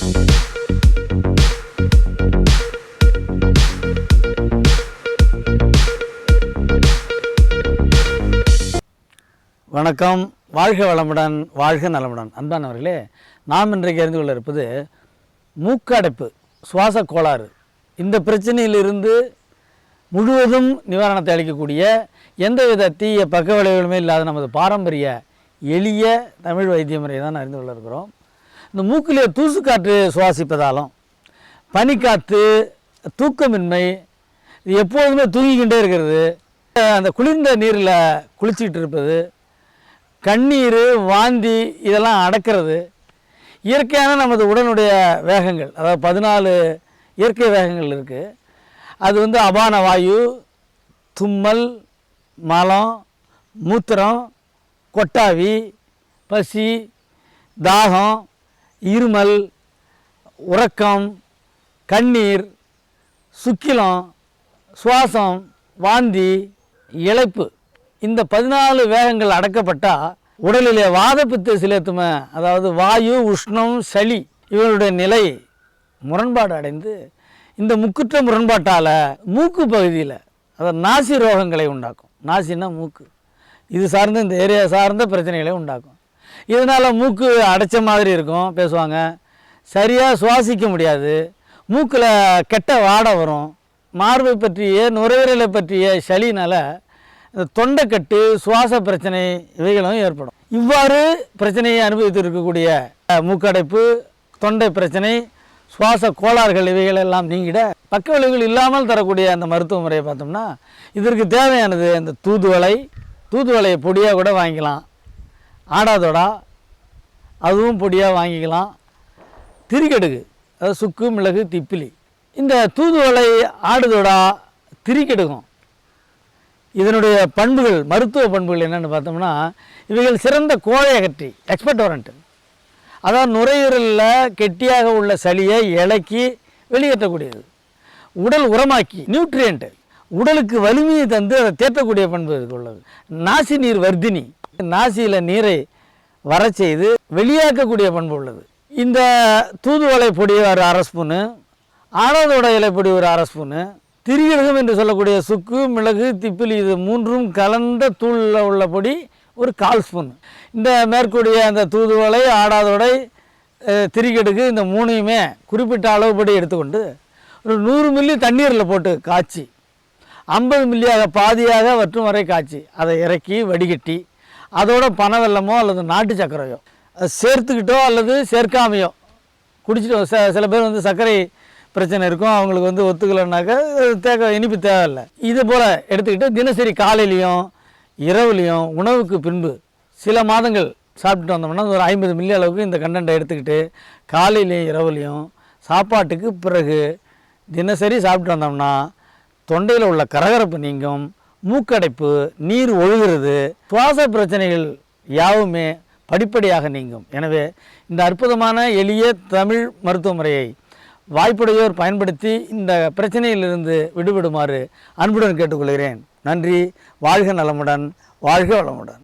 வணக்கம். வாழ்க வளமுடன் வாழ்க நலமுடன். அன்பானவர்களே நாம் இன்றைக்கு அறிந்து கொள்ள இருப்பது மூக்கடைப்பு சுவாச கோளாறு. இந்த பிரச்சனையிலிருந்து முழுவதும் நிவாரணத்தை அளிக்கக்கூடிய எந்தவித தீய பக்க விளைவுகளுமே இல்லாத நமது பாரம்பரிய எளிய தமிழ் வைத்திய முறையை தான் அறிந்து கொள்ள இருக்கிறோம். இந்த மூக்கிலே தூசுக்காற்று சுவாசிப்பதாலும் பனிக்காற்று தூக்கமின்மை இது எப்போதுமே தூங்கிக்கிட்டே இருக்கிறது. அந்த குளிர்ந்த நீரில் குளிச்சுக்கிட்டு இருப்பது கண்ணீர் வாந்தி இதெல்லாம் அடக்கிறது இயற்கையான நமது உடனுடைய வேகங்கள் அதாவது பதினாலு இயற்கை வேகங்கள் இருக்குது அது வந்து அபான வாயு தும்மல் மலம் மூத்திரம் கொட்டாவி பசி தாகம் இருமல் உறக்கம் கண்ணீர் சுக்கிலம் சுவாசம் வாந்தி இழப்பு. இந்த பதினாலு வேகங்கள் அடக்கப்பட்டால் உடலிலே வாதப்பித்த சிலேத்தும. அதாவது வாயு உஷ்ணம் சளி இவருடைய நிலை முரண்பாடு அடைந்து இந்த முக்குற்ற முரண்பாட்டால் மூக்கு பகுதியில் அதாவது நாசி ரோகங்களை உண்டாக்கும். நாசின்னா மூக்கு. இது சார்ந்த இந்த ஏரியா சார்ந்த பிரச்சனைகளை உண்டாக்கும். இதனால் மூக்கு அடைச்ச மாதிரி இருக்கும் பேசுவாங்க. சரியாக சுவாசிக்க முடியாது. மூக்கில் கெட்ட வாடை வரும். மார்பை பற்றிய நுரையீரலை பற்றிய சளினால் இந்த தொண்டைக்கட்டு சுவாச பிரச்சனை இவைகளும் ஏற்படும். இவ்வாறு பிரச்சனையை அனுபவித்து இருக்கக்கூடிய மூக்கடைப்பு தொண்டை பிரச்சனை சுவாச கோளாறுகள் இவைகள் எல்லாம் நீங்கிட பக்க விளைவுகள் இல்லாமல் தரக்கூடிய அந்த மருத்துவ முறையை பார்த்தோம்னா இதற்கு தேவையானது அந்த தூதுவளை. தூதுவளையை பொடியாக கூட வாங்கிக்கலாம். ஆடாதோடா. அதுவும் பொடியாக வாங்கிக்கலாம். திரிக்கடுகு அதாவது சுக்கு மிளகு திப்பிலி. இந்த தூதுவளை ஆடுதோடா திரிக்கெடுக்கும் இதனுடைய பண்புகள் மருத்துவ பண்புகள் என்னென்னு பார்த்தோம்னா இவைகள் சிறந்த கோழை அகற்றி எக்ஸ்பர்ட் வாரண்ட் அதாவது நுரையீரலில் கெட்டியாக உள்ள சளியை இலக்கி வெளியேற்றக்கூடியது. உடல் உரமாக்கி நியூட்ரியன்ட்டு உடலுக்கு வலிமையை தந்து அதை தேற்றக்கூடிய பண்பு இதுக்கு உள்ளது. நாசி நீர் வர்தினி. நாசியில் நீரை வர செய்து வெளியாக்கக்கூடிய பண்பு உள்ளது. இந்த தூதுவளை பொடி ஒரு அரை ஸ்பூனு ஆடாதோட இலைப்பொடி ஒரு அரை ஸ்பூனு திரிகடகம் என்று சொல்லக்கூடிய சுக்கு மிளகு திப்பிலி இது மூன்றும் கலந்த தூளில் உள்ள பொடி ஒரு கால் ஸ்பூன். இந்த மேற்கூடிய அந்த தூதுவளை ஆடாதோடை அஹ், இந்த மூணையுமே குறிப்பிட்ட அளவுபடி எடுத்துக்கொண்டு ஒரு நூறு மில்லி தண்ணீரில் போட்டு காய்ச்சி ஐம்பது மில்லியாக பாதியாக வற்றும் வரை காய்ச்சி அதை இறக்கி வடிகட்டி அதோட பனவெல்லமோ அல்லது நாட்டு சர்க்கரையோ சேர்த்துக்கிட்டோ அல்லது சேர்க்காமையோ குடிச்சிட்டு ச- சில பேர் வந்து சர்க்கரை பிரச்சனை இருக்கும் அவங்களுக்கு வந்து ஒத்துக்கலைன்னாக்கா தேக்க இனிப்பு தேவையில்லை. இது போல் எடுத்துக்கிட்டு தினசரி காலையிலையும் இரவுலையும் உணவுக்கு பின்பு சில மாதங்கள் சாப்பிட்டு வந்தோம்னா ஒரு ஐம்பது மில்லி அளவுக்கு இந்த கண்டென்ட்டை எடுத்துக்கிட்டு காலையிலையும் இரவுலையும் சாப்பாட்டுக்கு பிறகு தினசரி சாப்பிட்டு வந்தோம்னா தொண்டையில் உள்ள கரகரப்பு நீங்கும் மூக்கடைப்பு நீர் ஒழுகிறது சுவாச பிரச்சனைகள் யாவுமே படிப்படியாக நீங்கும். எனவே இந்த அற்புதமான எளிய தமிழ் மருத்துவ முறையை வாய்ப்புடையோர் பயன்படுத்தி இந்த பிரச்சனையிலிருந்து விடுபடுமாறு அன்புடன் கேட்டுக்கொள்கிறேன். நன்றி வாழ்க நலமுடன் வாழ்க வளமுடன்.